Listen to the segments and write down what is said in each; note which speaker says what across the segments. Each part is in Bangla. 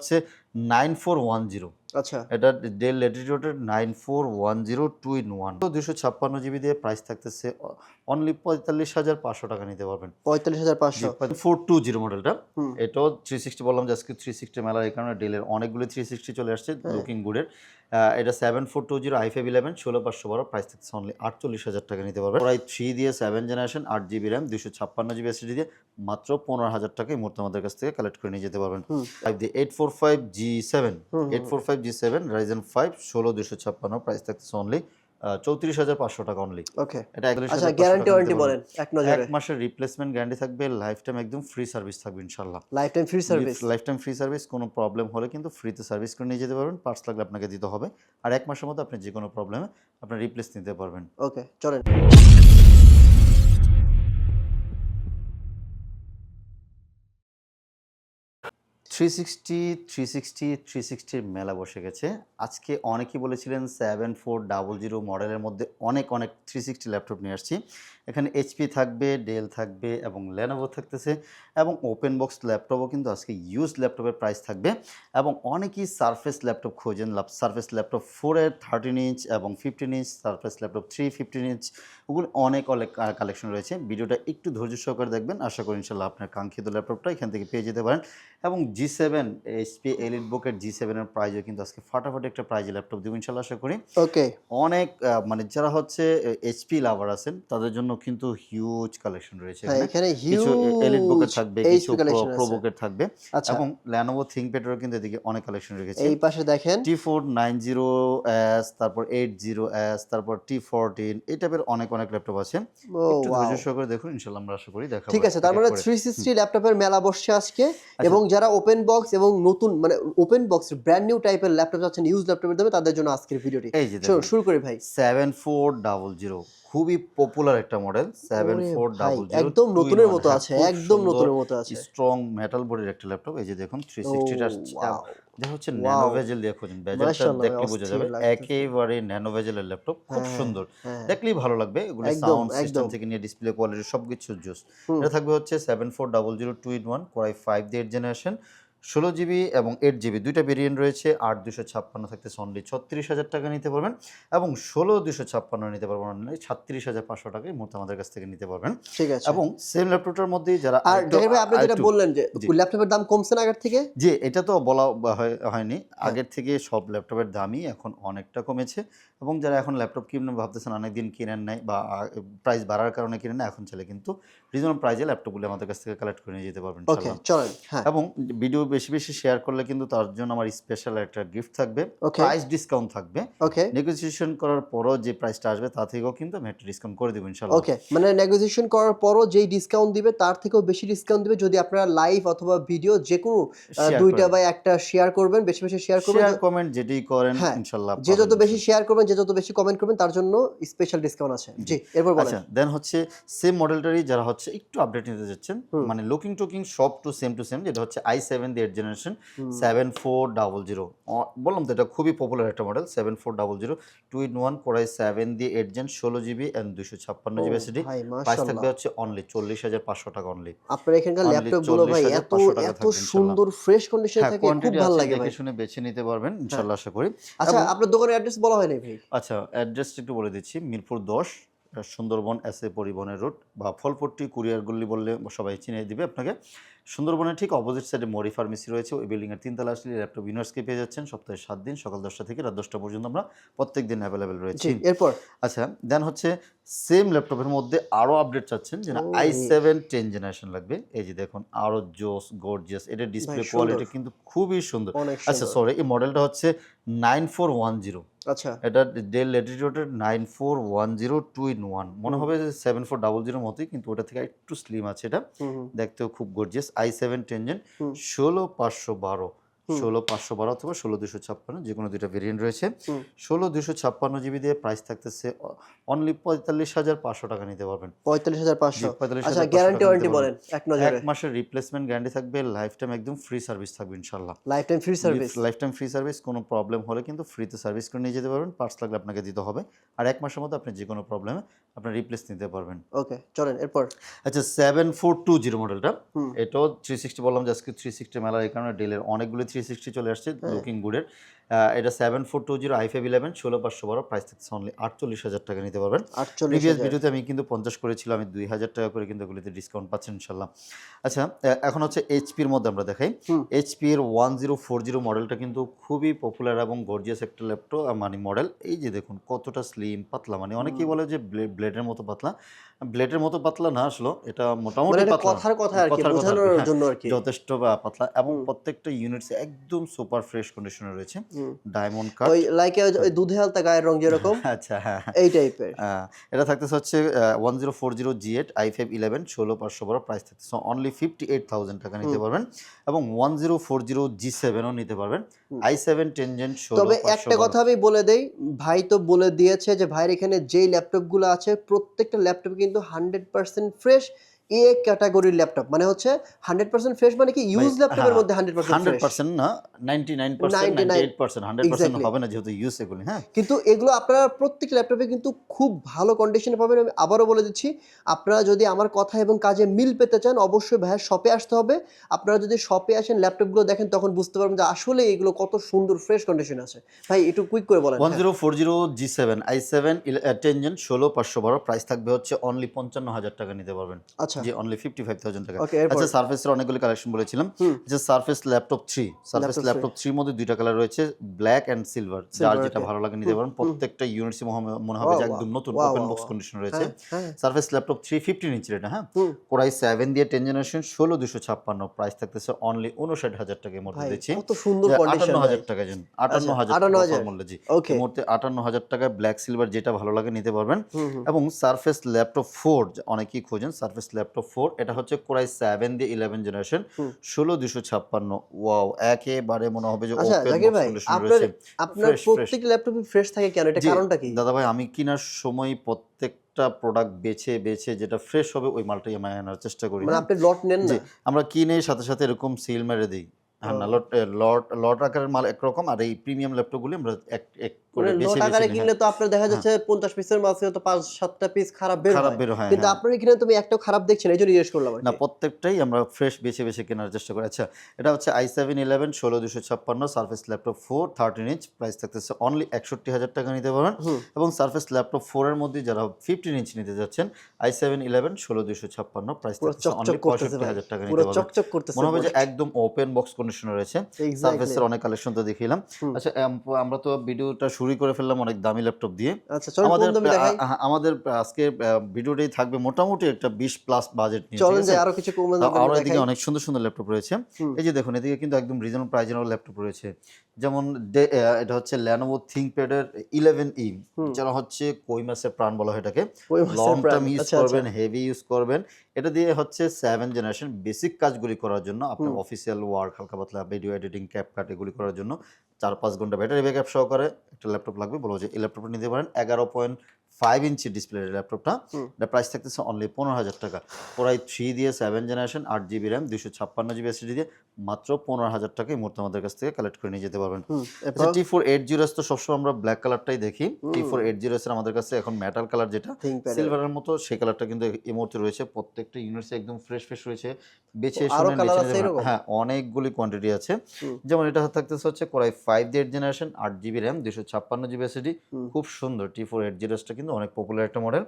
Speaker 1: হচ্ছে নাইন ফোর ওয়ান জিরো
Speaker 2: আচ্ছা।
Speaker 1: এটা Dell ল্যাটিটিউডের nine four one zero two in one তো দুশো ছাপ্পান্ন জিবি দিয়ে প্রাইস থাকতেছে অনলি পঁয়তাল্লিশ হাজার পাঁচশো টাকা নিতে পারবেন।
Speaker 2: পঁয়তাল্লিশ হাজার পাঁচশো।
Speaker 1: ফোর টু জিরো মডেলটা। এটাও থ্রি সিক্সটি বললাম যে আজকে থ্রি সিক্সটি মেলার এই কারণে ডেলের অনেকগুলো থ্রি সিক্সটি চলে আসছে
Speaker 2: হ্যাঁ।
Speaker 1: লুকিং গুডের এটা seven four two zero I five eleven ষোলো পাঁচশো বারো প্রাইস থাকছে অনলি আটচল্লিশ হাজার টাকা নিতে পারবেন। প্রায় থ্রি দিয়ে সেভেন জেনারেশন আট জিবি র্যাম দুশো ছাপ্পান্ন জিবি এসএসডি দিয়ে মাত্র পনেরো হাজার টাকা এই মুহূর্তে আমাদের কাছ থেকে কালেক্ট করে নিয়ে যেতে পারবেন। ফাইভ দিয়ে eight four five G seven eight four five G seven Ryzen five ষোলো দুশো ছাপ্পান্ন প্রাইস থাকতেছে অনলি চৌত্রিশ হাজার পাঁচশো টাকা অনলি
Speaker 2: ওকে
Speaker 1: এটা
Speaker 2: আচ্ছা গ্যারান্টি ওয়ারেন্টি বলেন এক নজরে।
Speaker 1: এক মাসের রিপ্লেসমেন্ট গ্যারান্টি থাকবে লাইফ টাইম একদম ফ্রি সার্ভিস থাকবে ইনশাল্লাহ
Speaker 2: life time free service
Speaker 1: life time free service কোনো প্রবলেম হলে কিন্তু ফ্রিতে সার্ভিস করে নিয়ে যেতে পারবেন পার্টস লাগলে আপনাকে দিতে হবে। আর এক মাসের মধ্যে আপনি যে কোনো প্রবলেমে আপনার রিপ্লেস নিতে পারবেন।
Speaker 2: ওকে চলেন।
Speaker 1: Three sixty three sixty three সিক্সটির মেলা বসে গেছে। আজকে অনেকেই বলেছিলেন সেভেন ফোর ডাবল জিরো মডেলের মধ্যে অনেক অনেক থ্রি সিক্সটি ল্যাপটপ নিয়ে আসছি। এখানে এইচপি থাকবে ডেল থাকবে এবং লেনোভো থাকতেছে এবং ওপেন বক্স ল্যাপটপও কিন্তু আজকে ইউজ ল্যাপটপের প্রাইস থাকবে এবং অনেকেই সারফেস ল্যাপটপ খোঁজেন। সারফেস ল্যাপটপ ফোরের থার্টিন ইঞ্চ এবং fifteen inch Surface laptop three fifteen inch ওগুলো অনেক অনেক কালেকশন রয়েছে। ভিডিওটা একটু ধৈর্য সহকারে দেখবেন। আশা করি ইনশাল্লাহ আপনার কাঙ্ক্ষিত ল্যাপটপটা এখান থেকে পেয়ে যেতে পারেন। এবং জি সেভেন এইচপি এলিট বুকের জি সেভেনের প্রাইজও কিন্তু আজকে ফাটাফাটি একটা প্রাইজে ল্যাপটপ দেবো ইনশাল্লাহ আশা করি।
Speaker 2: ওকে
Speaker 1: অনেক মানে যারা হচ্ছে এইচপি লাভার আছেন তাদের জন্য কিন্তু হিউজ কালেকশন রয়েছে
Speaker 2: হ্যাঁ
Speaker 1: এখানে। কিছু এলিট বুকের থাকবে কিছু থাকবে।
Speaker 2: আচ্ছা।
Speaker 1: এবং ল্যানোভো কিন্তু এদিকে অনেক কালেকশন রেখেছে
Speaker 2: এই পাশে দেখেন।
Speaker 1: T four nine zero S তারপর এইট জিরো এস তারপর টি ফোরটিন এই টাইপের অনেক অনেক ল্যাপটপ আছে। একটু ধৈর্য সহকারে দেখুন ইনশাল্লাহ আমরা আশা করি দেখাবো
Speaker 2: ঠিক আছে তার মানে থ্রি সিক্সটি ল্যাপটপের মেলা বসছে আজকে এবং যারা ওপেন বক্স এবং নতুন মানে ওপেন বক্স ব্র্যান্ড নিউ টাইপের ল্যাপটপ চাচ্ছেন ইউজ ল্যাপটপের দামে তাদের জন্য আজকের ভিডিওটি শুরু করি ভাই।
Speaker 1: সেভেন ফোর ডাবল জিরো খুবই পপুলার একটা মডেল সেভেন ফোর ডাবল
Speaker 2: একদম নতুনের মতো আছে একদম নতুনের মতো আছে।
Speaker 1: স্ট্রং মেটাল বডির একটা ল্যাপটপ এই যে দেখুন থ্রি সিক্সটিটা দেখা হচ্ছে ন্যানো ভেজেল দিয়ে খোঁজেন ভেজেলটা দেখলে বোঝা যাবে একেবারে ন্যানো ভেজেলের ল্যাপটপ খুব
Speaker 2: হ্যাঁ,
Speaker 1: সুন্দর।
Speaker 2: হ্যাঁ।
Speaker 1: দেখলেই ভালো লাগবে এগুলো সাউন্ড সিস্টেম থেকে নিয়ে ডিসপ্লে কোয়ালিটি সবকিছু জোস। এটা থাকবে হচ্ছে seven four double zero two in one core i five দিয়ে জেনারেশন ষোলো জিবি এবং এইট জিবি দুইটা ভেরিয়েন্ট রয়েছে আট দুশো ছাপ্পান্ন থাকতে অনলি ছত্রিশ হাজার টাকা নিতে পারবেন এবং ষোলো দুশো ছাপ্পান্ন নিতে পারবেন অনলি ছাত্রিশ হাজার পাঁচশো টাকা এই মুহূর্তে আমাদের কাছ থেকে নিতে পারবেন।
Speaker 2: ঠিক আছে।
Speaker 1: এবং সেম ল্যাপটপটার মধ্যেই যারা
Speaker 2: আর আপনি যেটা বললেন যে ল্যাপটপের দাম কমছে না আগের থেকে?
Speaker 1: যে এটা তো বলা হয়- হয়নি।
Speaker 2: হ্যাঁ।
Speaker 1: আগের থেকে সব ল্যাপটপের দামই এখন অনেকটা কমেছে এবং যারা এখন ল্যাপটপ কিনবেন ভাবতেছেন অনেক দিন কিনেন নাই বা প্রাইস বাড়ার কারণে কিনেন না এখন চাইলে কিন্তু রিজনেবল প্রাইসে ল্যাপটপগুলো আমাদের কাছ থেকে কালেক্ট করে নিয়ে যেতে পারবেন
Speaker 2: হ্যাঁ।
Speaker 1: এবং ভিডিও বেশি বেশি শেয়ার করলে কিন্তু তার জন্য আমার স্পেশাল একটা গিফট থাকবে। প্রাইস ডিসকাউন্ট থাকবে।
Speaker 2: ওকে
Speaker 1: নেগোসিয়েশন করার পরও যে প্রাইসটা আসবে তা থেকেও কিন্তু আমি একটা ডিসকাউন্ট করে দেবো ইনশাল্লাহ
Speaker 2: ওকে মানে নেগোসিয়েশন করার পরও যেই ডিসকাউন্ট দিবে তার থেকেও বেশি ডিসকাউন্ট দিবে যদি আপনারা লাইভ অথবা ভিডিও যে কোনো দুইটা বা একটা শেয়ার করবেন বেশি বেশি শেয়ার করবেন
Speaker 1: শেয়ার কমেন্ট যেটাই করেন
Speaker 2: হ্যাঁ,
Speaker 1: ইনশাল্লাহ
Speaker 2: যে যত বেশি শেয়ার করবেন যে যত বেশি কমেন্ট করবেন তার জন্য স্পেশাল ডিসকাউন্ট আছে। জি। এরপর বলেন।
Speaker 1: আচ্ছা দেন হচ্ছে সেম মডেলটারই যারা হচ্ছে একটু আপডেট নিতে যাচ্ছেন মানে লুকিং টুকিং সব টু সেম টু সেম যেটা হচ্ছে I seven the eight generation seven four double zero বললাম তো এটা খুবই পপুলার একটা model seven four double zero two in one core i seven দিয়ে এইট জেন ষোলো জিবি অ্যান্ড দুশো ছাপ্পান্ন জিবি এসডি প্রাইস থাকবে হচ্ছে অনলি চল্লিশ হাজার পাঁচশো টাকা অনলি
Speaker 2: আপনার এখানকার
Speaker 1: Only
Speaker 2: ল্যাপটপগুলো ভাই এত এত সুন্দর ফ্রেশ কন্ডিশনে
Speaker 1: হ্যাঁ
Speaker 2: থাকে খুব ভালো লাগে ভাই।
Speaker 1: শুনে বেছে নিতে পারবেন ইনশাল্লাহ আশা করি।
Speaker 2: আচ্ছা আপনার দোকানের অ্যাড্রেস বলা হয় নাই ভাই?
Speaker 1: আচ্ছা অ্যাড্রেসটা একটু বলে দিচ্ছি মিরপুর দশ সুন্দরবন এস এ পরিবহনের রুট বা ফলপট্টি কুরিয়ার গল্লি বললে সবাই চিনিয়ে দিবে আপনাকে। সুন্দরবনের ঠিক অপোজিট সাইডে মরি ফার্মেসি রয়েছে ওই বিল্ডিংয়ের তিনতলা আসলে ল্যাপটপ ইউনিভার্সকে পেয়ে যাচ্ছেন। সপ্তাহে সাত দিন সকাল দশটা থেকে রাত দশটা পর্যন্ত আমরা প্রত্যেক দিন অ্যাভেলেবেল রয়েছি।
Speaker 2: এরপর?
Speaker 1: আচ্ছা দেন হচ্ছে সেম ল্যাপটপের মধ্যে আরও আপডেট চাচ্ছেন যে আই সেভেন টেন জেনারেশন লাগবে। এই যে দেখুন আরও জোস গর্জিয়াস এটার ডিসপ্লে কোয়ালিটি কিন্তু খুবই সুন্দর। আচ্ছা সরি এই মডেলটা হচ্ছে নাইন ফোর ওয়ান জিরো
Speaker 2: আচ্ছা।
Speaker 1: এটা Dell ল্যাটিটিউডের nine four one zero two in one. মনে হবে যে সেভেন ফোর ডাবল জিরোর মতোই কিন্তু ওটা থেকে একটু স্লিম আছে এটা। দেখতেও খুব গর্জিয়াস আই সেভেন টেনজেন। ষোলো পাঁচশো বারো। ষোলো পাঁচশো বারো অথবা ষোলো দুশো ছাপ্পান্ন যে কোনো দুইটা ভেরিয়েন্ট রয়েছে। ষোলো দুশো ছাপ্পান্ন জিবি দিয়ে প্রাইস থাকতেছে অনলি পঁয়তাল্লিশ হাজার পাঁচশো টাকা নিতে পারবেন।
Speaker 2: পঁয়তাল্লিশ হাজার পাঁচশো?
Speaker 1: পঁয়তাল্লিশ
Speaker 2: আচ্ছা
Speaker 1: হাজার
Speaker 2: গ্যারান্টি ওয়ারেন্টি বলেন এক নজরে।
Speaker 1: এক মাসের রিপ্লেসমেন্ট গ্যারান্টি থাকবে লাইফ টাইম একদম ফ্রি সার্ভিস থাকবে ইনশাল্লাহ
Speaker 2: life time free service
Speaker 1: life time free service কোনো প্রবলেম হলে কিন্তু ফ্রিতে সার্ভিস করে নিয়ে যেতে পারবেন পার্টস লাগলে আপনাকে দিতে হবে। আর এক মাসের মধ্যে আপনি যে কোনো প্রবলেমে আপনার রিপ্লেস নিতে পারবেন।
Speaker 2: ওকে চলেন এরপর?
Speaker 1: আচ্ছা সেভেন ফোর টু। জিরো মডেলটা এটাও থ্রি সিক্সটি বললাম যে আজকে থ্রি সিক্সটি মেলার এই কারণে ডেলের অনেকগুলো থ্রি সিক্সটি চলে আসছে
Speaker 2: হ্যাঁ।
Speaker 1: লুকিং গুডের এটা seven four two zero I five eleven ষোলো পাঁচশো বারো প্রাইস থাকছে অনলি আটচল্লিশ হাজার টাকা নিতে পারবেন।
Speaker 2: আটচল্লিশ
Speaker 1: প্রিভিয়াস ভিডিওতে আমি কিন্তু পঞ্চাশ করেছিলাম আমি দুই হাজার টাকা করে কিন্তু এগুলিতে ডিসকাউন্ট পাচ্ছেন ইনশাল্লাহ। আচ্ছা এখন হচ্ছে এইচপির মধ্যে আমরা দেখাই। এইচপির ওয়ান জিরো ফোর জিরো মডেলটা কিন্তু খুবই পপুলার এবং গর্জিয়াস একটা ল্যাপটপ মানে মডেল এই যে দেখুন কতটা স্লিম পাতলা মানে অনেকেই বলে যে ব্লেডের মতো পাতলা। ব্লেডের মতো পাতলা না আসলো এটা
Speaker 2: মানে
Speaker 1: মোটামুটি পাতলা।
Speaker 2: কথার কথা আর কি বোঝানোর
Speaker 1: হ্যাঁ।
Speaker 2: জন্য আর কি।
Speaker 1: যথেষ্ট বা পাতলা এবং প্রত্যেকটা ইউনিটস একদম সুপার ফ্রেশ কন্ডিশনে রয়েছে। ডায়মন্ড কাট
Speaker 2: ওই লাইক ওই দুধে হালতা গায়ের রং যেরকম
Speaker 1: আচ্ছা হ্যাঁ হ্যাঁ।
Speaker 2: এই টাইপের
Speaker 1: আহ, এটা থাকতেছে হচ্ছে one zero four zero G eight I five eleven ষোলো পাঁচশো বারো প্রাইস থাকতেছে। অনলি ফিফটি এইট থাউজেন্ড টাকা নিতে পারবেন এবং one zero four zero G সেভেনও নিতে পারবেন। আই সেভেন টেনজেন্ট ষোলো
Speaker 2: তবে একটা কথা আমি বলে দেই ভাই তো বলে দিয়েছে যে ভাইয়ের এখানে যেই ল্যাপটপগুলো আছে প্রত্যেকটা ল্যাপটপ কিন্তু হান্ড্রেড পার্সেন্ট ফ্রেশ এ ক্যাটাগরির ল্যাপটপ মানে হচ্ছে হান্ড্রেড পার্সেন্ট ফ্রেশ মানে কি ইউজ ল্যাপটপের মধ্যে হান্ড্রেড পার্সেন্ট
Speaker 1: হান্ড্রেড পার্সেন্ট না ninety nine percent eight percent hundred percent হবে না যেহেতু ইউজ এগুলি হ্যাঁ?
Speaker 2: কিন্তু এগুলো আপনারা প্রত্যেক ল্যাপটপে কিন্তু খুব ভালো কন্ডিশনে পাবেন আমি আবারও বলে দিচ্ছি আপনারা যদি আমার কথা এবং কাজে মিল পেতে চান অবশ্যই ভাইয়ের শপে আসতে হবে। আপনারা যদি শপে আসেন ল্যাপটপগুলো দেখেন তখন বুঝতে পারবেন যে আসলে এগুলো কত সুন্দর ফ্রেশ কন্ডিশন আছে। ভাই একটু কুইক করে বলেন
Speaker 1: one. Zero four zero G seven I seven tangent ষোলো পাঁচশো বারো প্রাইস থাকবে হচ্ছে অনলি পঞ্চান্ন হাজার টাকা নিতে পারবেন।
Speaker 2: আচ্ছা
Speaker 1: জি অনলি ফাইভ থাউজেন্ড টাকা। আচ্ছা সার্ফেসের অনেকগুলি কালেকশন বলেছিলাম। যে সার্ফেস ল্যাপটপ সার্ফেস ল্যাপটপ মধ্যে দুইটা কালার রয়েছে ব্ল্যাক সিলভার যার যেটা ভালো লাগে নিতে পারেন। প্রত্যেকটা ইউনিটসি মনে হবে যে একদম নতুন ওপেন বক্স কন্ডিশন রয়েছে।
Speaker 2: হ্যাঁ হ্যাঁ।
Speaker 1: সার্ফেস ল্যাপটপ থ্রি ফিফটিন ইঞ্চের এটা হ্যাঁ? কোরাই সেভেন দিয়ে টেন জেনারেশন ষোলো দুশো ছাপ্পান্ন। প্রাইস থাকতেছে অনলি উনষাট হাজার টাকার মধ্যে দিচ্ছি।
Speaker 2: কত সুন্দর কন্ডিশন
Speaker 1: আটান্ন হাজার টাকা যেন আটান্ন
Speaker 2: আচ্ছা,
Speaker 1: হাজার
Speaker 2: 58,000
Speaker 1: মূল্য জি এই মুহূর্তে টাকায় ব্ল্যাক সিলভার যেটা ভালো লাগে নিতে পারবেন। এবং সারফেস ল্যাপটপ ফোর অনেকেই খোঁজেন সারফেস ল্যাপটপ ফোর এটা হচ্ছে কোরাই সেভেন দিয়ে ইলেভেন জেনারেশন ষোলো দুশো ছাপ্পান্ন। ওয়াও একেবারে মনে হবে যে
Speaker 2: আচ্ছা আপনার. প্রত্যেক ল্যাপটপে ফ্রেশ থাকে কেন? এটা কারণটা কি?
Speaker 1: দাদা ভাই আমি কেনার সময় প্রত্যেকটা প্রোডাক্ট বেছে বেছে যেটা ফ্রেশ হবে ওই মালটাই আমি আনার চেষ্টা করি।
Speaker 2: মানে। আপনি লট নেন
Speaker 1: আমরা কিনে সাথে সাথে এরকম সিল মেরে দিই। হ্যাঁ না লট লট লট আকারের মাল একরকম আর এই প্রিমিয়াম ল্যাপটপগুলি আমরা এক এক করে
Speaker 2: লট আকারে কিনলে তো আপনার দেখা যাচ্ছে পঞ্চাশ পিসের মাঝে তো পাঁচ সাতটা পিস খারাপ বের।
Speaker 1: খারাপ বের হয়
Speaker 2: কিন্তু। আপনার এখানে তুমি একটাও খারাপ দেখছেন এই জন্য জিজ্ঞেস করলাম
Speaker 1: না প্রত্যেকটাই আমরা ফ্রেশ বেছে বেছে কেনার চেষ্টা করি। আচ্ছা এটা হচ্ছে আই সেভেন ইলেভেন ষোলো দুশো ছাপ্পান্ন Surface laptop four thirteen inch price থাকতেছে অনলি একষট্টি হাজার টাকা নিতে এবং সার্ফেস ল্যাপটপ ফোরের মধ্যে যারা ফিফটিন ইঞ্চ নিতে যাচ্ছেন প্রাইস থাকতেছে অনলি টাকা
Speaker 2: পুরো
Speaker 1: নিতে পারবেন। মনে হবে যে একদম ওপেন বক্স কন্ডিশনে রয়েছে. সার্ফেসের অনেক কালেকশন তো দেখিলাম। আচ্ছা আমরা তো ভিডিওটা শুরু করে ফেললাম অনেক দামি ল্যাপটপ দিয়ে।
Speaker 2: আচ্ছা
Speaker 1: আমাদের আমাদের আজকে ভিডিওটাই থাকবে মোটামুটি একটা বিশ প্লাস বাজেট নিয়ে
Speaker 2: চলেন যে আরও কিছু কম দামে
Speaker 1: আরও এদিকে অনেক সুন্দর সুন্দর ল্যাপটপ রয়েছে। এই যে দেখুন এদিকে কিন্তু একদম রিজনেবল প্রাইজের ল্যাপটপ রয়েছে। যেমন এটা হচ্ছে ল্যানোভো থিঙ্কপ্যাড এর ইলেভেন ই
Speaker 2: হুম।
Speaker 1: যারা হচ্ছে কই মাসের প্রাণ বলা হয় এটাকে। লং টার্ম ইউজ করবেন হেভি ইউজ করবেন। এটা দিয়ে হচ্ছে সেভেন জেনারেশন বেসিক কাজগুলি করার জন্য আপনার অফিসিয়াল ওয়ার্ক হালকা পাতলা ভিডিও এডিটিং ক্যাপ কাট এগুলি করার জন্য চার পাঁচ ঘণ্টা ব্যাটারি ব্যাকআপ সহকারে একটা ল্যাপটপ লাগবে। বলব যে এই ল্যাপটপটা নিতে পারেন এগারো পয়েন্ট ফাইভ ইঞ্চি ডিসপ্লে ল্যাপটপটা এটা প্রাইস থাকতেছে অনলি পনেরো হাজার টাকা। পুরাই থ্রি দিয়ে সেভেন জেনারেশন আট জিবি র্যাম দুশো ছাপ্পান্ন জিবি এসএসডি দিয়ে মাত্র পনেরো হাজার টাকা এই মুহূর্তে আমাদের কাছ থেকে কালেক্ট করে নিয়ে যেতে পারবেন। টি ফোর এইট জিরো তো সবসময় আমরা ব্ল্যাক কালারটাই দেখি। টি ফোর এইট জিরো আমাদের কাছে এখন মেটাল কালার যেটা সিলভারের মতো সেই কালারটা কিন্তু এই মুহূর্তে রয়েছে। প্রত্যেকটা ইউনিটসে একদম ফ্রেশ ফ্রেশ রয়েছে। বেছে? হ্যাঁ অনেকগুলি কোয়ান্টিটি আছে। যেমন এটা থাকতেছে হচ্ছে core i five the eight generation আট জিবি র্যাম দুশো ছাপ্পান্ন জিবি
Speaker 2: হুম।
Speaker 1: খুব সুন্দর টি ফোর এইট জিরোসটা কিন্তু অনেক পপুলার একটা model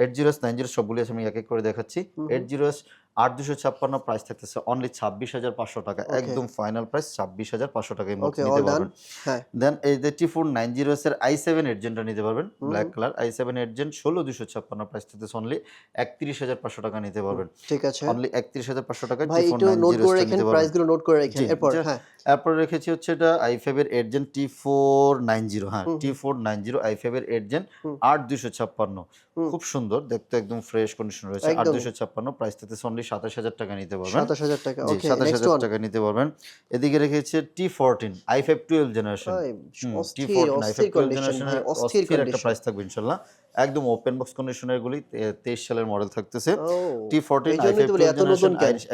Speaker 2: eight
Speaker 1: eight zeros nine zero সবগুলি আছে আমি এক এক করে দেখাচ্ছি।
Speaker 2: এইট
Speaker 1: এইট জিরোস আট দুশো ছাপ্পান্ন প্রাইস থাকতেছে অনলি ছাব্বিশ হাজার পাঁচশো টাকা একদম ফাইনাল প্রাইস ছাব্বিশ হাজার পাঁচশো টাকা
Speaker 2: অল
Speaker 1: নিতে পারবেন।
Speaker 2: হ্যাঁ।
Speaker 1: দেন এই যে টি ফোর নাইন জিরো এর আই সেভেন নিতে পারবেন ব্ল্যাক কালার আই সেভেন ষোলো দুশো ছাপ্পান্ন প্রাইস থেকে অনলি একত্রিশ হাজার পাঁচশো টাকা নিতে পারবেন।
Speaker 2: ঠিক আছে।
Speaker 1: অনলি একত্রিশ হাজার পাঁচশো টাকা T four nine
Speaker 2: note
Speaker 1: zero নিতে
Speaker 2: প্রাইস পারবেনগুলো নোট করে রাখেন
Speaker 1: জি,
Speaker 2: এরপর হ্যাঁ।
Speaker 1: এরপরে রেখেছি হচ্ছে এটা আই ফাইভ এর এডজেন্ট টি ফোর নাইন জিরো হ্যাঁ T four nine zero I five এর এডজেন্ট
Speaker 2: হুম।
Speaker 1: আট দুশো ছাপ্পান্ন। খুব সুন্দর। দেখতে একদম ফ্রেশ কন্ডিশন রয়েছে।
Speaker 2: একদম।
Speaker 1: দুশো ছাপ্পান্ন প্রাইস থেকে অনলি সাতাশ হাজার টাকা নিতে পারবেন।
Speaker 2: সাতাশ হাজার টাকা ওকে
Speaker 1: সাতাশ হাজার টাকা নিতে পারবেন। এদিকে রেখেছে T fourteen I five twelve generation T fourteen I five twelve
Speaker 2: condition
Speaker 1: জেনারেশনের
Speaker 2: অস্থির
Speaker 1: একটা প্রাইস থাকবে ইনশাল্লাহ। একদম ওপেন বক্স কন্ডিশনের গুলি তেইশ সালের মডেল থাকতেছে। টি ফোরটিন আই ফাইভ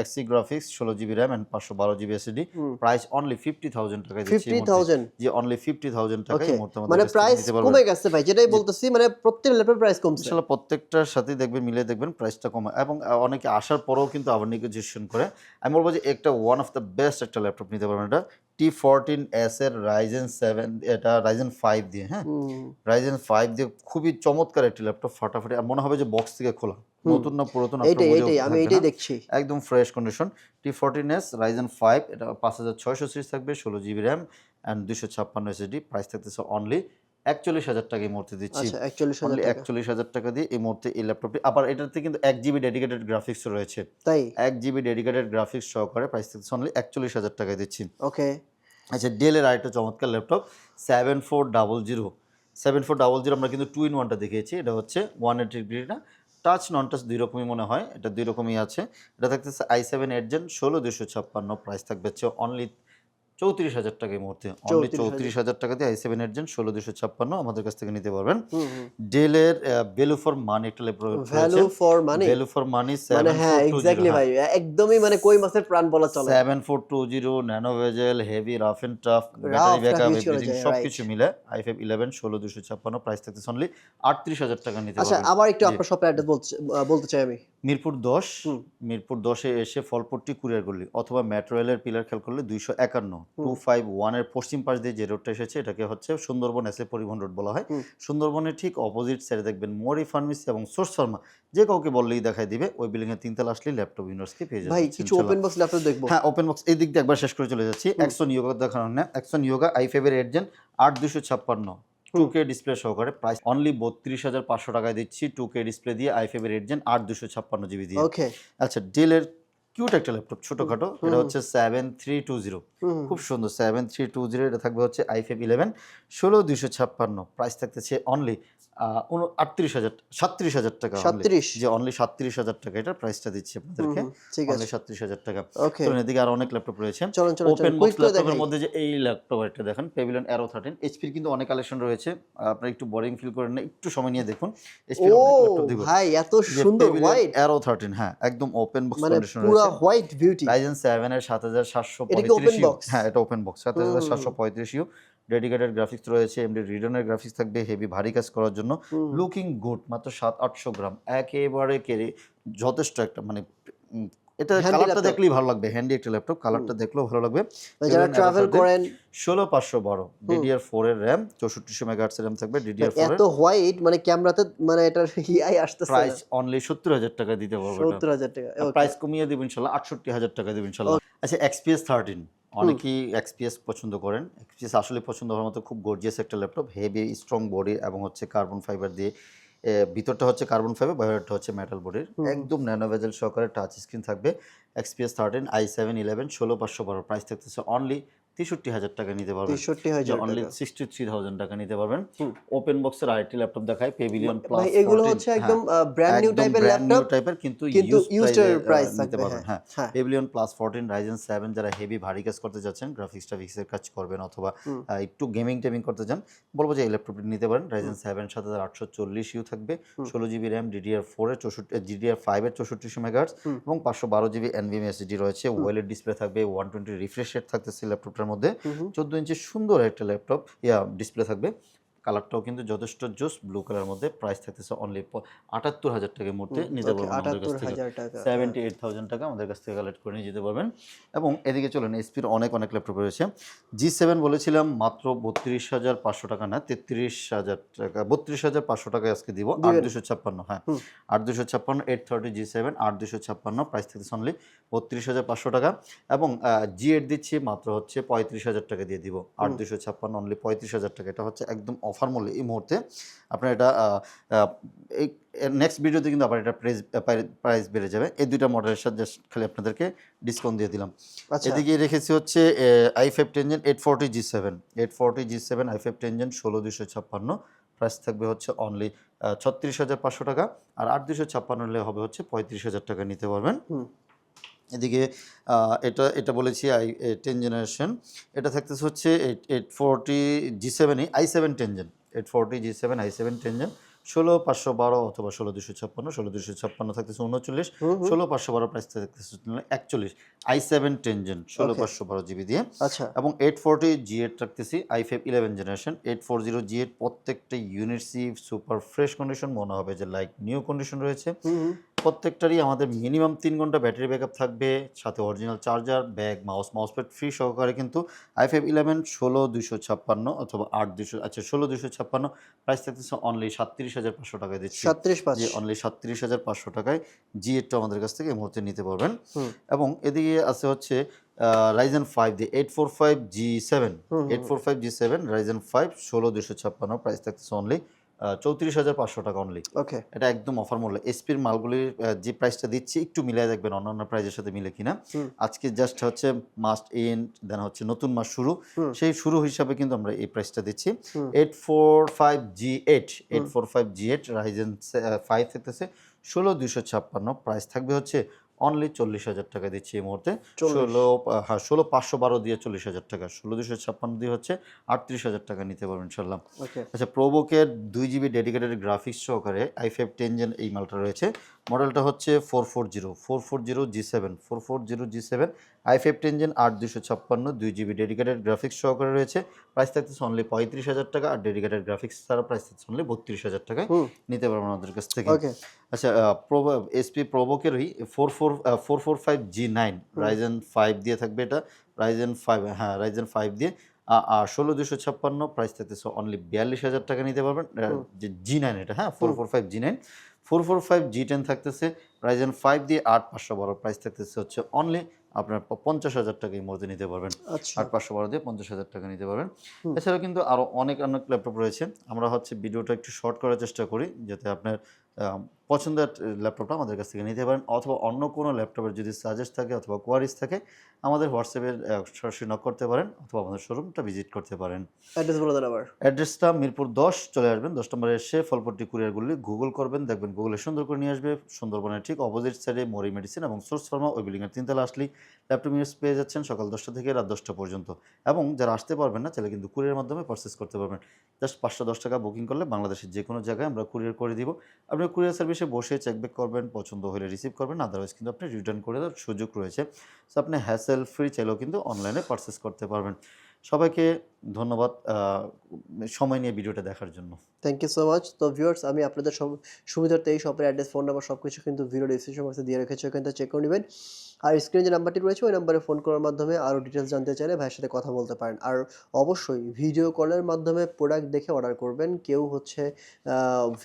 Speaker 1: এক্সি গ্রাফিক্স ষোলো জিবি র্যাম এন্ড পাঁচশো বারো জিবি
Speaker 2: হুম।
Speaker 1: প্রাইস অনলি ফিফটি থাউজেন্ড টাকা দিচ্ছি
Speaker 2: ফিফটি থাউজেন্ড
Speaker 1: যে অনলি ফিফটি থাউজেন্ড টাকা
Speaker 2: মানে প্রাইস কমে গেছে ভাই যেটাই বলতেছি মানে প্রত্যেক ল্যাপটপ প্রাইস কমছে।
Speaker 1: ইনশাল্লাহ প্রত্যেকটার সাথে দেখবেন মিলে দেখবেন প্রাইসটা কম এবং অনেকে আসার পরেও কিন্তু আবার নেগোসিয়েশন করে। আমি বলব যে একটা ওয়ান অফ দ্য বেস্ট একটা ল্যাপটপ নিতে পারবেন। এটা টি ফোরটিন এস এর রাইজেন সেভেন এটা রাইজেন ফাইভ দিয়ে হ্যাঁ? রাইজেন ফাইভ দিয়ে খুবই চমৎকার একটি ল্যাপটপ ফাটাফাটি। আর মনে হবে যে বক্স থেকে খোলা। নতুন না পুরাতন
Speaker 2: আমি
Speaker 1: না।
Speaker 2: দেখছি।
Speaker 1: একদম fresh condition T fourteen S Ryzen five এটা পাঁচ হাজার ছয়শো সিরিজ থাকবে ষোলো জিবি র্যাম অ্যান্ড দুশো ছাপ্পান্ন এসএসডি প্রাইস থাকতেছে অনলি একচল্লিশ হাজার টাকা এই মুহূর্তে দিচ্ছি।
Speaker 2: আচ্ছা একচল্লিশ হাজার টাকা।
Speaker 1: টাকা দিয়ে এই মুহূর্তে এই ল্যাপটপটি আবার এটাতে কিন্তু এক জিবি ডেডিকেটেড গ্রাফিক্স রয়েছে।
Speaker 2: তাই?
Speaker 1: এক জিবি ডেডিকেটেড গ্রাফিক্স সহকারে প্রাইস থাকছে অনলি একচল্লিশ হাজার টাকায় দিচ্ছি।
Speaker 2: ওকে।
Speaker 1: আচ্ছা ডেলের আরেকটা চমৎকার laptop seven four double zero seven four double zero আমরা কিন্তু টু ইন ওয়ানটা দেখিয়েছি। এটা হচ্ছে ওয়ান এইটি ডিগ্রিটা টাচ নন টাচ দুই রকমই মনে হয়। এটা দুই রকমই আছে। এটা থাকতেছে আই সেভেন এইট জেন ষোলো দুশো ছাপ্পান্ন। প্রাইস থাকবে হচ্ছে অনলি চৌত্রিশ হাজার টাকা এই মুহূর্তে। অনলি চৌত্রিশ হাজার। টাকা দিয়ে আই সেভেন এইট জেন ষোলো দুশো ছাপ্পান্ন আমাদের কাছ থেকে নিতে পারবেন। ডেলের ভ্যালু ফর মানি একটা
Speaker 2: value for money
Speaker 1: value for money
Speaker 2: মানে হ্যাঁ এক্স্যাক্টলি ভাই একদমই মানে কই মাছের প্রাণ বলা চলে
Speaker 1: seven four two zero nano bezel heavy rough and tough battery backup everything
Speaker 2: যায়,
Speaker 1: সব কিছু মিলে আই ফাইভ ইলেভেন ষোলো দুশো ছাপ্পান্ন প্রাইস থাকতেছে অনলি আটত্রিশ হাজার টাকা নিতে
Speaker 2: আচ্ছা আবার একটু আপনার শপের অ্যাড্রেস বলতে চাই আমি।
Speaker 1: মিরপুর দশ মিরপুর দশে এসে ফলপট্টি কুরিয়ার করলি অথবা মেট্রো রেলের পিলার খেয়াল করলে দুইশো একান্ন টু ফাইভ ওয়ানের পশ্চিম পাশ দিয়ে যে রোডটা এসেছে এটাকে হচ্ছে সুন্দরবন এসে পরিবহন রোড বলা হয়। সুন্দরবনের ঠিক অপোজিট সাইডে দেখবেন মরি ফার্মেসি এবং সোর্স ফার্মা যে কাউকে বললেই দেখাই দিবে ওই বিল্ডিং এর তিনতলা আসলে ল্যাপটপ ইউনিভার্সিটি পেয়ে যাবে
Speaker 2: ভাই কিছু ওপেন বক্স ল্যাপটপ দেখব।
Speaker 1: হ্যাঁ ওপেন বক্স এই দিক দিয়ে একবার শেষ করে চলে যাচ্ছি। একশন ইয়োগা দেখানো না একশন ইয়োগা আই ফাইভের এইট জেন আট দুশো ছাপ্পান্ন। টু কে ডিসপ্লে সহকারে প্রাইস অনলি বত্রিশ হাজার পাঁচশো টাকায় দিচ্ছি। টু কে ডিসপ্লে দিয়ে আইফেভের এইট জেন আট দুশো ছাপ্পান্ন জিবি দিয়ে।
Speaker 2: ওকে
Speaker 1: আচ্ছা ডেলের কিউট একটা ল্যাপটপ ছোটোখাটো। এটা হচ্ছে সেভেন থ্রি টু জিরো খুব সুন্দর সেভেন থ্রি টু জিরো এটা থাকবে হচ্ছে আই ফাইভ ইলেভেন ষোলো দুশো ছাপ্পান্ন প্রাইস থাকতেছে অনলি আটত্রিশ হাজার সাতত্রিশ হাজার টাকা যে অনলি সাতত্রিশ হাজার টাকা এটার প্রাইসটা দিচ্ছি আপনাদেরকে।
Speaker 2: ঠিক আছে।
Speaker 1: সাতত্রিশ হাজার টাকা।
Speaker 2: ওকে
Speaker 1: চলুন এদিকে আরও অনেক ল্যাপটপ রয়েছে।
Speaker 2: চলুন চলুন
Speaker 1: ওপেন বক্স ল্যাপটপের মধ্যে যে এই ল্যাপটপ একটা দেখেন পেভিলিয়ন অ্যারো থার্টিন এইচপির কিন্তু অনেক কালেকশন রয়েছে। আপনারা একটু বোরিং ফিল করেন না একটু সময় নিয়ে দেখুন। দেখুন
Speaker 2: ভাই এত সুন্দর হোয়াইট
Speaker 1: অ্যারো থার্টিন হ্যাঁ একদম ওপেন বক্স কন্ডিশন
Speaker 2: পুরো হোয়াইট বিউটি
Speaker 1: রাইজেন সেভেন এর সাত হাজার সাতশো পঁয়ত্রিশ হ্যাঁ এটা ওপেন বক্স সাত হাজার সাতশো পঁয়ত্রিশ ইউ ডেডিকেটেড গ্রাফিক্স রয়েছে এমডি রিডনের গ্রাফিক্স থাকবে হেভি ভারী কাজ করার জন্য। লুকিং গুড মাত্র সাত আটশো গ্রাম। একেবারে কেড়ে যথেষ্ট একটা মানে এটা কালারটা. দেখলেই ভালো লাগবে হ্যান্ডি একটা ল্যাপটপ কালারটা দেখলেও ভালো লাগবে।
Speaker 2: যারা ট্রাভেল করেন
Speaker 1: এর চৌষট্টিশো মেগাহার্টস র্যাম থাকবে
Speaker 2: এত হোয়াইট মানে ক্যামেরাতে মানে এটার ইআই আসতেছে
Speaker 1: প্রাইস অনলি সত্তর হাজার টাকা দিতে পারব এটা।
Speaker 2: সত্তর হাজার টাকা
Speaker 1: প্রাইস কমিয়ে আটষট্টি হাজার টাকা দেবেন ইনশাল্লাহ। আচ্ছা এক্সপিএস থার্টিন অনেকেই এক্সপিএস পছন্দ করেন। এক্সপিএস আসলে পছন্দ হওয়ার মতো খুব গর্জিয়াস একটা ল্যাপটপ হেভি স্ট্রং বডি এবং হচ্ছে কার্বন ফাইবার দিয়ে ভিতরটা হচ্ছে কার্বন ফাইবার বাইরেটা হচ্ছে মেটাল বডির একদম ন্যানো ভেজেল সহকারে টাচ স্ক্রিন থাকবে। XPS thirteen i seven eleven ষোলো পাঁচশো বারো। প্রাইস থাকতেছে অনলি তেষট্টি হাজার টাকা নিতে পারবেন।
Speaker 2: তেষট্টি হাজার
Speaker 1: অনলি সিক্সটি থ্রি থাউজেন্ড টাকা নিতে পারবেন। ওপেন বক্সের আরেকটি ল্যাপটপ দেখায় পেভিলিয়ন প্লাস
Speaker 2: এগুলো হচ্ছে একদম ব্র্যান্ড নিউ টাইপের ল্যাপটপ
Speaker 1: টাইপের কিন্তু
Speaker 2: কিন্তু
Speaker 1: ইউজড প্রাইস নিতে পারবেন। হ্যাঁ।
Speaker 2: হ্যাঁ।
Speaker 1: Pavilion plus fourteen Ryzen seven যারা হেভি ভারী কাজ করতে যাচ্ছেন গ্রাফিক্স টাফিক্সের কাজ করবেন অথবা একটু গেমিং টেমিং করতে চান বলব যে এই ল্যাপটপটি নিতে পারেন। রাইজেন সেভেন সাত হাজার আটশো চল্লিশ ইউ থাকবে। ষোলো জিবি র্যাম ডিডিআর ফোরের চৌষট্টি ডিডিআর ফাইভের চৌষট্টিশো মেগাহার্টস
Speaker 2: হুম।
Speaker 1: এবং পাঁচশো বারো জিবি এনভিএম এসডি রয়েছে। ওয়েলের ডিসপ্লে থাকবে ওয়ান টোয়েন্টি রিফ্রেশ রেট থাকতেছে ল্যাপটপটার মধ্যে
Speaker 2: হুম।
Speaker 1: ইঞ্চি সুন্দর একটা ল্যাপটপ ইয়া ডিসপ্লে থাকবে কালারটাও কিন্তু যথেষ্ট জোস ব্লু কালার মধ্যে প্রাইস থাকতেছে অনলি আটাত্তর হাজার টাকার মধ্যে নিতে পারবেন আমাদের কাছ থেকে। সেভেন্টি এইট থাউজেন্ড টাকা আমাদের কাছ থেকে কালেক্ট করে নিয়ে যেতে পারবেন। এবং এদিকে চলেন এসপির অনেক অনেক ল্যাপটপ রয়েছে। জি সেভেন বলেছিলাম মাত্র বত্রিশ হাজার পাঁচশো টাকা না তেত্রিশ হাজার টাকা বত্রিশ হাজার পাঁচশো টাকায় আজকে দিব আট দুশো ছাপ্পান্ন হ্যাঁ। আট দুশো ছাপ্পান্ন এইট থার্টি জি সেভেন আট দুশো ছাপ্পান্ন প্রাইস থাকতেছে অনলি বত্রিশ হাজার পাঁচশো টাকা। এবং জি এইট দিচ্ছি মাত্র হচ্ছে পঁয়ত্রিশ হাজার টাকা দিয়ে দিব আট দুশো ছাপ্পান্ন অনলি পঁয়ত্রিশ হাজার টাকা। এটা হচ্ছে একদম অফার মূল্যে এই মুহূর্তে আপনার এটা এই নেক্সট ভিডিওতে কিন্তু আবার এটা প্রাইস প্রাইস বেড়ে যাবে। এই দুইটা মডেলের সাথে খালি আপনাদেরকে ডিসকাউন্ট দিয়ে দিলাম।
Speaker 2: আচ্ছা।
Speaker 1: এদিকে রেখেছি হচ্ছে i five ten gen eight forty G seven eight forty G seven i five ten gen ষোলো দুশো ছাপ্পান্ন। প্রাইস থাকবে হচ্ছে অনলি ছত্রিশ হাজার পাঁচশো টাকা। আর আট দুশো ছাপ্পান্ন হলে হবে হচ্ছে পঁয়ত্রিশ হাজার টাকা নিতে পারবেন। এদিকে এটা এটা বলেছি আই টেন জেনারেশন এটা থাকতেছে হচ্ছে eight eight forty G seven i i seven ten gen eight forty G seven i seven ten gen ষোলো পাঁচশো বারো অথবা ষোলো দুশো ছাপ্পান্ন ষোলো দুশো ছাপ্পান্ন থাকতেছে উনচল্লিশ। ষোলো পাঁচশো বারো প্রাইস থাকতেছে একচল্লিশ। আই সেভেন টেনজেন ষোলো পাঁচশো বারো জিবি দিয়ে।
Speaker 2: আচ্ছা।
Speaker 1: এবং এইট ফোরটি জি এইট রাখতেছি i five eleven generation eight four zero G eight প্রত্যেকটা ইউনিট সুপার ফ্রেশ কন্ডিশন মনে হবে যে লাইক নিউ কন্ডিশন রয়েছে। প্রত্যেকটারই আমাদের মিনিমাম তিন ঘণ্টা ব্যাটারি ব্যাকআপ থাকবে সাথে original charger bag mouse mousepad free সহকারে কিন্তু আই ফাইভ ইলেভেন ষোলো দুশো ছাপ্পান্ন অথবা আট দুশো আচ্ছা ষোলো দুশো ছাপ্পান্ন প্রাইস থাকতেছে অনলি সাতত্রিশ হাজার পাঁচশো টাকায় দিচ্ছি।
Speaker 2: সাতত্রিশ পাঁচ
Speaker 1: অনলি সাতত্রিশ হাজার পাঁচশো টাকায় জি এইটটা আমাদের কাছ থেকে এই মুহূর্তে নিতে পারবেন। এবং এদিকে আছে হচ্ছে রাইজেন ফাইভ দিয়ে eight four five G seven eight four five G seven Ryzen five ষোলো দুশো ছাপ্পান্ন প্রাইস থাকতেছে অনলি চৌত্রিশ হাজার পাঁচশো টাকা অনলি
Speaker 2: ওকে
Speaker 1: এটা একদম অফার মূল্য। এসপির মালগুলির যে প্রাইসটা দিচ্ছি একটু মিলাই দেখবেন অন্যান্য প্রাইসের সাথে মিলে কিনা। আজকে জাস্ট হচ্ছে মাস্ট এন্ড দেন হচ্ছে নতুন মাস শুরু। সেই শুরু হিসাবে কিন্তু আমরা এই প্রাইসটা দিচ্ছি। Eight four five G eight eight four five G eight Ryzen five থাকতেছে। ষোলো দুশো ছাপ্পান্ন প্রাইস থাকবে হচ্ছে অনলি চল্লিশ হাজার টাকা দিচ্ছি এই মুহূর্তে। ষোলো হ্যাঁ ষোলো পাঁচশো বারো দিয়ে চল্লিশ হাজার টাকা। ষোলো দুশো ছাপ্পান্ন দিয়ে হচ্ছে আটত্রিশ হাজার টাকা নিতে পারবেন ইনশাল্লাহ আচ্ছা প্রোবোকের দুই জিবি ডেডিকেটেড গ্রাফিক্স সহকারে আই ফাইভ টেন জেন এই মালটা রয়েছে। মডেলটা হচ্ছে four four zero four four zero G seven four four zero G seven i five ten gen আট দুশো ছাপ্পান্ন দুই জিবি ডেডিকেটেড গ্রাফিক্স সহকারে রয়েছে। প্রাইস থাকতেছে অনলি পঁয়ত্রিশ হাজার টাকা আর ডেডিকেটেড গ্রাফিক্স ছাড়া প্রাইস থাকছে অনলি বত্রিশ হাজার টাকায় নিতে পারবেন আমাদের কাছ থেকে। আচ্ছা প্রোবো এসপি প্রোবোকেরই four four four four five G nine Ryzen five দিয়ে থাকবে এটা। রাইজেন ফাইভ হ্যাঁ রাইজেন ফাইভ দিয়ে। আর ষোলো দুশো ছাপ্পান্ন প্রাইস থাকতেছে অনলি বিয়াল্লিশ হাজার টাকা নিতে পারবেন। জি নাইন এটা হ্যাঁ four four five G nine four four five G ten থাকতেছে। রাইজেন ফাইভ দিয়ে আট পাঁচশো বারো প্রাইস থাকতেছে হচ্ছে অনলি আপনার পঞ্চাশ হাজার টাকা এই মধ্যে নিতে পারবেন।
Speaker 2: আচ্ছা।
Speaker 1: আট পাঁচশো বারো দিয়ে পঞ্চাশ হাজার টাকা নিতে পারবেন। এছাড়াও কিন্তু আরও অনেক অনেক ল্যাপটপ রয়েছে। আমরা হচ্ছে ভিডিওটা একটু শর্ট করার চেষ্টা করি যাতে আপনার পছন্দের ল্যাপটপটা আমাদের কাছ থেকে নিতে পারেন অথবা অন্য কোনো ল্যাপটপের যদি সাজেস্ট থাকে অথবা কোয়ারিজ থাকে আমাদের হোয়াটসঅ্যাপে সরাসরি নক করতে পারেন অথবা আমাদের শোরুমটা ভিজিট করতে পারেন।
Speaker 2: অ্যাড্রেস বলে দেন আবার।
Speaker 1: অ্যাড্রেসটা মিরপুর দশ চলে আসবেন দশ নম্বরে এসে ফলপট্টি কুরিয়ারগুলি গুগল করবেন দেখবেন গুগলে সুন্দর করে নিয়ে আসবে সুন্দরবনের ঠিক অপোজিট সাইডে মরি মেডিসিন এবং সোর্স ফার্মা ওই বিল্ডিংয়ের তিনতলা আসলেই ল্যাপটপ ইউজ পেয়ে যাচ্ছেন সকাল দশটা থেকে রাত দশটা পর্যন্ত। এবং যারা আসতে পারবেন না চাইলে কিন্তু কুরিয়ার মাধ্যমে পারচেস করতে পারবেন। জাস্ট পাঁচশো দশ টাকা বুকিং করলে বাংলাদেশের যে কোনো জায়গায় আমরা কুরিয়ার করে দিব। আপনি কুরিয়ার সার্ভিসে বসে চেকব্যাক করবেন, পছন্দ হলে রিসিভ করবেন আদারওয়াইজ কিন্তু আপনি রিটার্ন করে দেওয়ার সুযোগ রয়েছে। সো আপনি হ্যাসেল ফ্রি চাইলেও কিন্তু অনলাইনে পারচেস করতে পারবেন। সবাইকে ধন্যবাদ সময় নিয়ে ভিডিওটা দেখার জন্য।
Speaker 2: থ্যাংক ইউ সো মাচ তো ভিউয়ার্স আমি আপনাদের সব সুবিধার্থে এই শপের অ্যাড্রেস ফোন নাম্বার সব কিছু কিন্তু ভিডিও ডিসক্রিপশন বক্সে দিয়ে রেখেছি, ওখান থেকে চেক করে নেবেন। আর স্ক্রিনে যে নাম্বারটি রয়েছে, ওই নাম্বারে ফোন করার মাধ্যমে আরও ডিটেলস জানতে চাইলে ভাইয়ের সাথে কথা বলতে পারেন। আর অবশ্যই ভিডিও কলের মাধ্যমে প্রোডাক্ট দেখে অর্ডার করবেন। কেউ হচ্ছে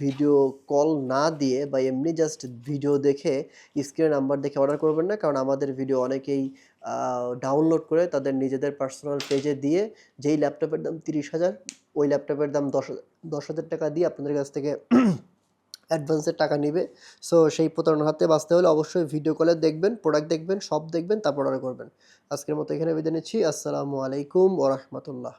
Speaker 2: ভিডিও কল না দিয়ে বা এমনি জাস্ট ভিডিও দেখে স্ক্রিনে নাম্বার দেখে অর্ডার করবেন না, কারণ আমাদের ভিডিও অনেকেই ডাউনলোড করে তাদের নিজেদের পার্সোনাল পেজে দিয়ে যেই ল্যাপটপের দাম তিরিশ হাজার, ওই ল্যাপটপের দাম দশ দশ হাজার টাকা দিয়ে আপনাদের কাছ থেকে অ্যাডভান্সের টাকা নেবে। সো সেই প্রতারণার হাতে বাঁচতে হলে অবশ্যই ভিডিও কলে দেখবেন প্রোডাক্ট দেখবেন সব দেখবেন, তারপর অর্ডার করবেন। আজকের মতো এখানে বিদায় নিচ্ছি। আসসালামু আলাইকুম ওরহমতুল্লাহ